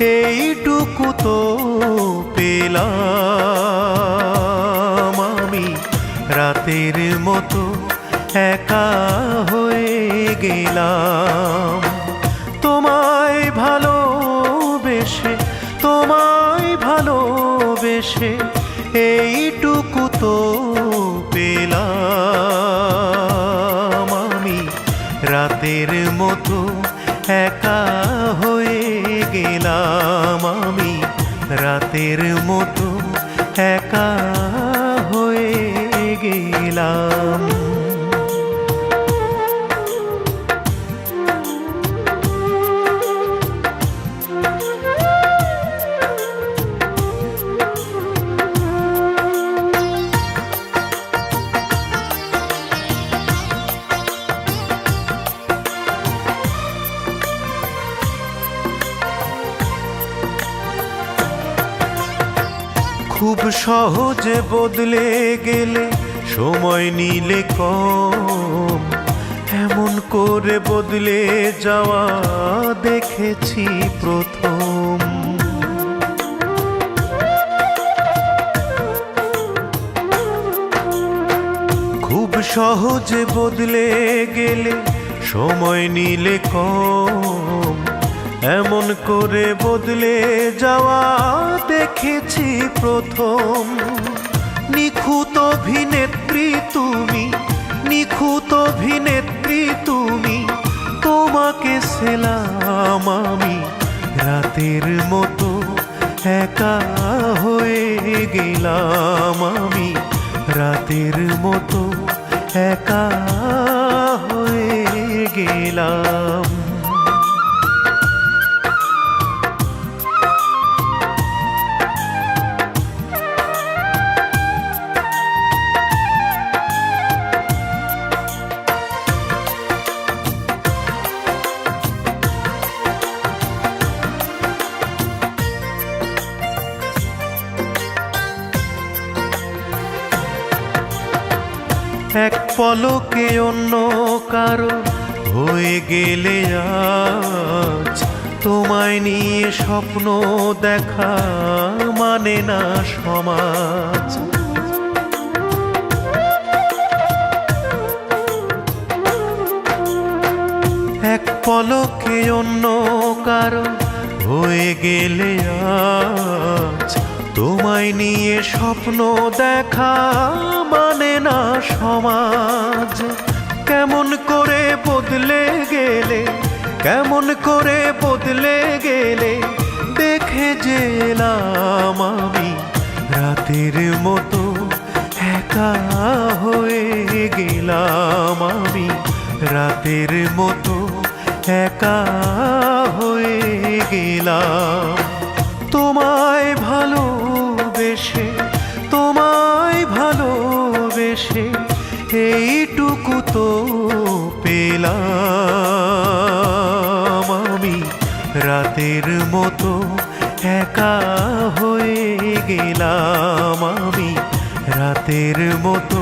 এইটুকু তো পেলাম আমি। রাতের মতো একা হয়ে গেলাম। তোমায় ভালোবেসে তোমায় ভালোবেসে এইটুকু তো পেলাম আমি। রাতের মতো একা হয়ে গেলাম আমি রাতের মতো একা হয়ে গেলাম। খুব সহজে বদলে গেলে সময় নিলে কম। এমন করে বদলে যাওয়া দেখেছি প্রথম। খুব সহজে বদলে গেলে সময় নিলে কম। এমন করে বদলে যাওয়া দেখেছি প্রথম। নিখুঁত অভিনেত্রী তুমি, নিখুঁত অভিনেত্রী তুমি, তোমাকে সেলাম আমি রাতের মতো একা হয়ে গেলাম আমি রাতের মতো একা হয়ে গেলাম। এক পলকে অন্য কারও হয়ে গেলে আজ তোমায় নিয়ে স্বপ্ন দেখা মানে না সমাজ। এক পলকে অন্য কারও হয়ে গেলে আজ তোমায় নিয়ে স্বপ্ন দেখা মানে না সমাজ। কেমন করে বদলে গেলে, কেমন করে বদলে গেলে, দেখে যে আমি রাতের মতো একা হয়ে গেলাম আমি রাতের মতো একা হয়ে গেলাম। তোমায় ভালোবেসে, তোমায় ভালোবেসে, এইটুকু তো পেলাম আমি। রাতের মতো একা হয়ে গেলাম আমি। রাতের মতো